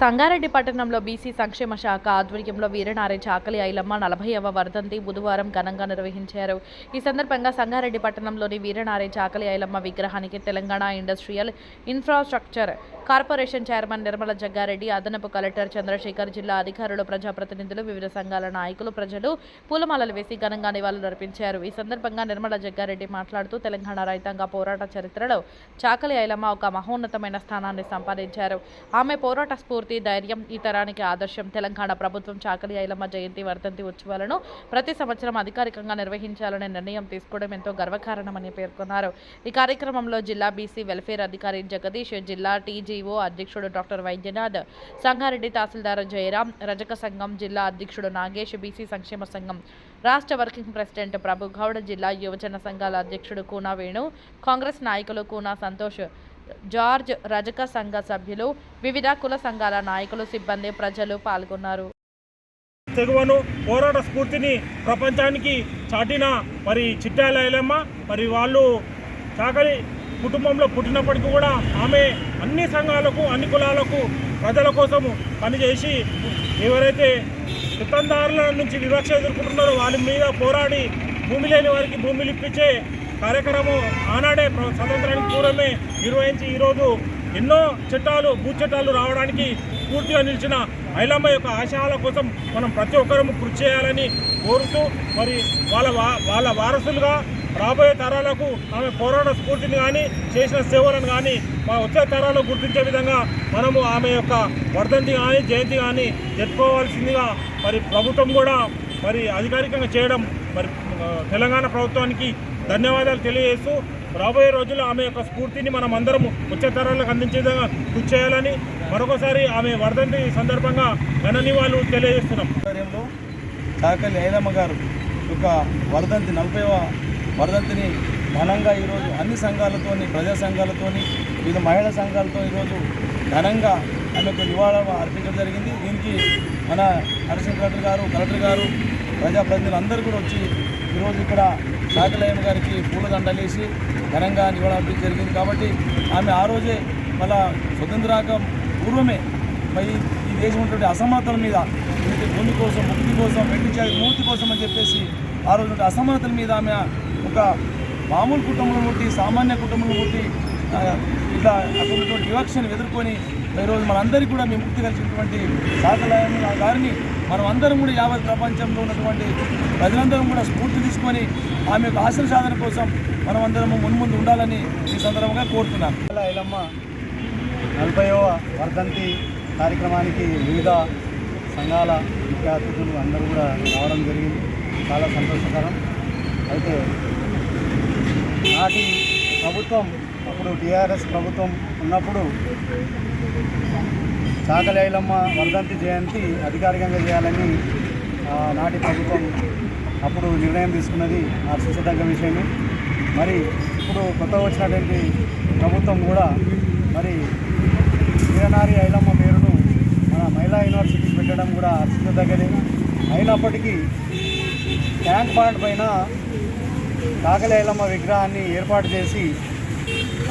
సంగారెడ్డి పట్టణంలో బీసీ సంక్షేమ శాఖ ఆధ్వర్యంలో వీరనారాయణ చాకలి ఐలమ్మ నలభైవ వర్ధంతి బుధవారం ఘనంగా నిర్వహించారు. ఈ సందర్భంగా సంగారెడ్డి పట్టణంలోని వీరనారాయణ చాకలి ఐలమ్మ విగ్రహానికి Telangana industrial infrastructure corporation chairman Nirmala Jaggareddy అదనపు కలెక్టర్ చంద్రశేఖర్ జిల్లా అధికారులు ప్రజాప్రతినిధులు వివిధ సంఘాల నాయకులు ప్రజలు పూలమాలలు వేసి ఘనంగా నివాళులర్పించారు ఈ సందర్భంగా నిర్మల జగ్గారెడ్డి మాట్లాడుతూ తెలంగాణ రైతాంగ పోరాట చరిత్రలో చాకలి ఐలమ్మ ఒక మహోన్నతమైన స్థానాన్ని సంపాదించారు. ఆమె పోరాట స్ఫూర్తి ధైర్యం ఈ తరానికి ఆదర్శం. తెలంగాణ ప్రభుత్వం చాకలి ఐలమ్మ జయంతి వర్ధంతి ఉత్సవాలను ప్రతి సంవత్సరం అధికారికంగా నిర్వహించాలనే నిర్ణయం తీసుకోవడం ఎంతో గర్వకారణమని పేర్కొన్నారు. ఈ కార్యక్రమంలో జిల్లా బీసీ వెల్ఫేర్ అధికారి జగదీష్ జిల్లా టీజీఓ అధ్యక్షుడు డాక్టర్ వైద్యనాథ్ సంగారెడ్డి తహసీల్దార్ జయరాం రజక సంఘం జిల్లా అధ్యక్షుడు నాగేష్ బీసీ సంక్షేమ సంఘం రాష్ట్ర వర్కింగ్ ప్రెసిడెంట్ ప్రభుగౌడ్ జిల్లా యువజన సంఘాల అధ్యక్షుడు కూనా వేణు కాంగ్రెస్ నాయకులు కూనా సంతోష్ జార్జ్ రజక సంఘ సభ్యులు వివిధ కుల సంఘాల నాయకులు సిబ్బంది ప్రజలు పాల్గొన్నారు. తెగువను పోరాట స్ఫూర్తిని ప్రపంచానికి చాటిన మరి చిట్టాలయలమ్మ మరి వాళ్ళు చాకలి కుటుంబంలో పుట్టినప్పటికీ కూడా ఆమె అన్ని సంఘాలకు అన్ని కులాలకు ప్రజల కోసము పనిచేసి ఎవరైతే సిబ్బందారుల నుంచి వివక్ష ఎదుర్కొంటున్నారో వాళ్ళ మీద పోరాడి భూమి లేని వారికి భూమిలు ఇప్పించే కార్యక్రమం ఆనాడే స్వతంత్రానికి పూర్వమే నిర్వహించి ఈరోజు ఎన్నో చట్టాలు భూ చట్టాలు రావడానికి పూర్తిగా నిలిచిన ఐలమ్మ యొక్క ఆశయాల కోసం మనం ప్రతి ఒక్కరము కృషి చేయాలని కోరుతూ మరి వాళ్ళ వాళ్ళ వారసులుగా రాబోయే తరాలకు ఆమె పోరాట స్ఫూర్తిని కానీ చేసిన సేవలను కానీ మా వచ్చే తరాలు గుర్తించే విధంగా మనము ఆమె యొక్క వర్ధంతి కానీ జయంతి కానీ జరుపుకోవాల్సిందిగా మరి ప్రభుత్వం కూడా మరి అధికారికంగా చేయడం మరి తెలంగాణ ప్రభుత్వానికి ధన్యవాదాలు తెలియజేస్తూ రాబోయే రోజుల్లో ఆమె యొక్క స్ఫూర్తిని మనం అందరం వచ్చే తరాలకు అందించే విధంగా కృషి చేయాలని మరొకసారి ఆమె వర్ధంతి సందర్భంగా ఘన తెలియజేస్తున్నాం. ఆధ్వర్యంలో చాకలి ఐదమ్మ గారు యొక్క వర్ధంతి నలభైవ వర్ధంతిని ఘనంగా ఈరోజు అన్ని సంఘాలతోని ప్రజా సంఘాలతోని వివిధ మహిళా సంఘాలతో ఈరోజు ఘనంగా ఆమెకు నివాళులు అర్పించడం జరిగింది. దీనికి మన హరిసింగ్ కలెక్టర్ గారు కలెక్టర్ గారు ప్రజాప్రతినిధులు అందరూ కూడా వచ్చి ఈరోజు ఇక్కడ చాకలయ్యమ్మ గారికి పూలదండలేసి ఘనంగా నివాళి జరిగింది కాబట్టి ఆమె ఆ రోజే మళ్ళా స్వతంత్రాక పూర్వమే మరి ఈ దేశం ఉన్నటువంటి అసమానతల మీద భూమి కోసం ముక్తి కోసం వెంటిచారి మూర్తి కోసం అని చెప్పేసి ఆ రోజు అసమానతల మీద ఆమె ఒక మామూలు కుటుంబంలో పుట్టి సామాన్య కుటుంబంలో పుట్టి ఇట్లా అక్కడ వివక్షను ఎదుర్కొని ఈరోజు మనందరికీ కూడా మేము ముక్తి కలిసినటువంటి సాకలయం గారిని మనం అందరం కూడా యావత్ ప్రపంచంలో ఉన్నటువంటి ప్రజలందరం కూడా స్ఫూర్తి తీసుకొని ఆమె యొక్క ఆశల సాధన కోసం మనం అందరం మున్ముందు ఉండాలని ఈ సందర్భంగా కోరుతున్నాను. ఐలమ్మ నలభైవ వర్ధంతి కార్యక్రమానికి వివిధ సంఘాల ముఖ్య అతిథులు అందరూ కూడా రావడం జరిగింది. చాలా సంతోషకరం. అయితే నాటి ప్రభుత్వం అప్పుడు టీఆర్ఎస్ ప్రభుత్వం ఉన్నప్పుడు చాకలి ఐలమ్మ వర్ధంతి జయంతి అధికారికంగా చేయాలని నాటి ప్రభుత్వం అప్పుడు నిర్ణయం తీసుకున్నది హర్షించదగ్గ విషయమే. మరి ఇప్పుడు కొత్త వచ్చినటువంటి ప్రభుత్వం కూడా మరి వీరనారి ఐలమ్మ పేరును మన మహిళా యూనివర్సిటీకి పెట్టడం కూడా హర్షించదగ్గదే అయినప్పటికీ ట్యాంక్ పాయింట్ పైన కాకలి ఐలమ్మ విగ్రహాన్ని ఏర్పాటు చేసి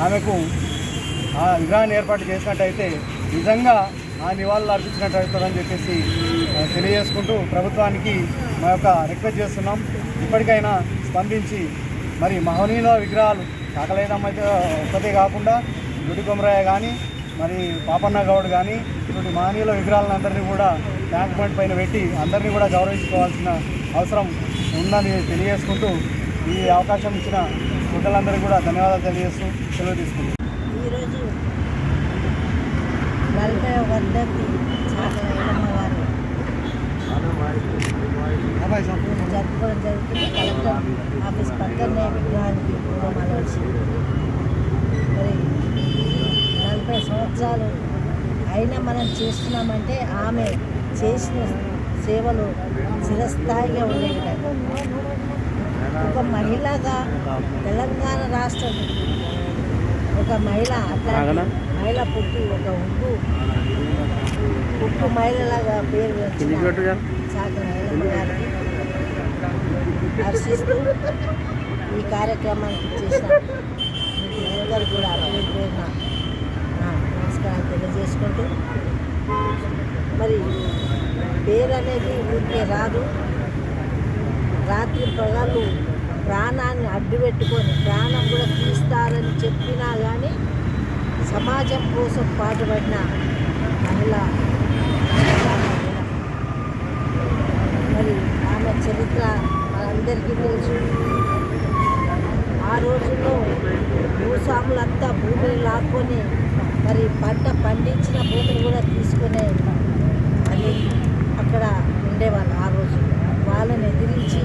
ఆమెకు ఆ విగ్రహాన్ని ఏర్పాటు చేసినట్టయితే నిజంగా ఆ నివాళులు అర్పించినట్టు అవుతుందని చెప్పేసి తెలియజేసుకుంటూ ప్రభుత్వానికి మా యొక్క రిక్వెస్ట్ చేస్తున్నాం. ఇప్పటికైనా స్పందించి మరి మహనీయుల విగ్రహాలు కాకలైనమ్మ అయితే ఒక్కతే కాకుండా గుడి కొమరయ్య కానీ మరి పాపన్న గౌడ్ కానీ ఇటువంటి మహనీయుల విగ్రహాలందరినీ కూడా ట్యాంక్ పాయింట్ పైన పెట్టి అందరినీ కూడా గౌరవించుకోవాల్సిన అవసరం ఉందని తెలియజేసుకుంటూ ఈ అవకాశం ఇచ్చిన కుటుంబాలందరికీ కూడా ధన్యవాదాలు తెలియజేస్తూ సెలవు తీసుకుంటాం ఈరోజు నలభై చాకలయ్యమ్మ వారు జరుపుకోవడం జరుగుతుంది కలెక్టర్ ఆఫీస్ పక్కనే విగ్రహానికి పూలమాల వచ్చి మరి నలభై సంవత్సరాలు అయినా మనం చేస్తున్నామంటే ఆమె చేసిన సేవలు చిరస్థాయిగా ఉండేవి. ఒక మహిళగా తెలంగాణ రాష్ట్రం ఒక మహిళ అట్లా మహిళ పుట్టి ఒక ఉప్పు ఉప్పు మహిళలాగా పేరు సాగర హర్షిస్తూ ఈ కార్యక్రమానికి చేసిన ఒక్కరు కూడా పేరు పేరున నా నమస్కారాలు తెలియజేసుకుంటూ మరి పేరు అనేది ఊరికే రాదు. రాత్రి పగలు ప్రాణాన్ని అడ్డు పెట్టుకొని ప్రాణం కూడా తీస్తారని చెప్పినా కానీ సమాజం కోసం పాటుపడిన మహిళ మరి ఆమె చరిత్ర మనందరికీ తెలుసు. ఆ రోజుల్లో భూస్వాములంతా భూమిని లాక్కొని మరి పంట పండించిన భూమిని కూడా తీసుకునే అది అక్కడ ఉండేవాళ్ళు ఆ రోజు వాళ్ళని ఎదిరించి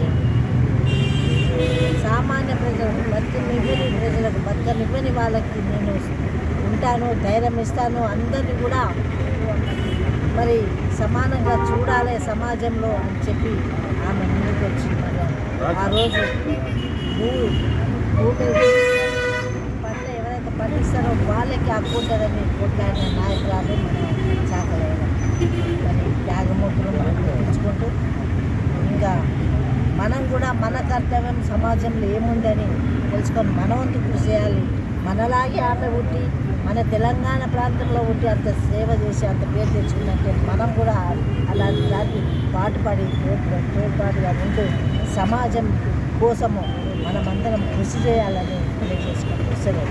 సామాన్య ప్రజలకు బతకనివ్వని ప్రజలకు బతకనివ్వని వాళ్ళకి నేను ఉంటాను ధైర్యం ఇస్తాను. అందరినీ కూడా మరి సమానంగా చూడాలి సమాజంలో అని చెప్పి ఆమె ముందుకు వచ్చి ఆ రోజు భూ భూమి పంట ఎవరైతే పండిస్తారో వాళ్ళకి ఆ ఉంటుందని కొట్లాడిన నాయకురాలు మన చాకలేదు మరి త్యాగమూర్తులు మనం గుర్తించుకుంటూ ఇంకా మనం కూడా మన కర్తవ్యం సమాజంలో ఏముందని తెలుసుకొని మన వంతు కృషి చేయాలి? మనలాగే ఆమె పుట్టి మన తెలంగాణ ప్రాంతంలో ఉండి అంత సేవ చేసి అంత పేరు తెచ్చుకున్నట్టే మనం కూడా అలాంటి దానికి పాటుపడి తోడ్పాటుగా ఉంటూ సమాజం కోసము మనమందరం కృషి చేయాలని తెలియజేసుకుంటూ సెలవు.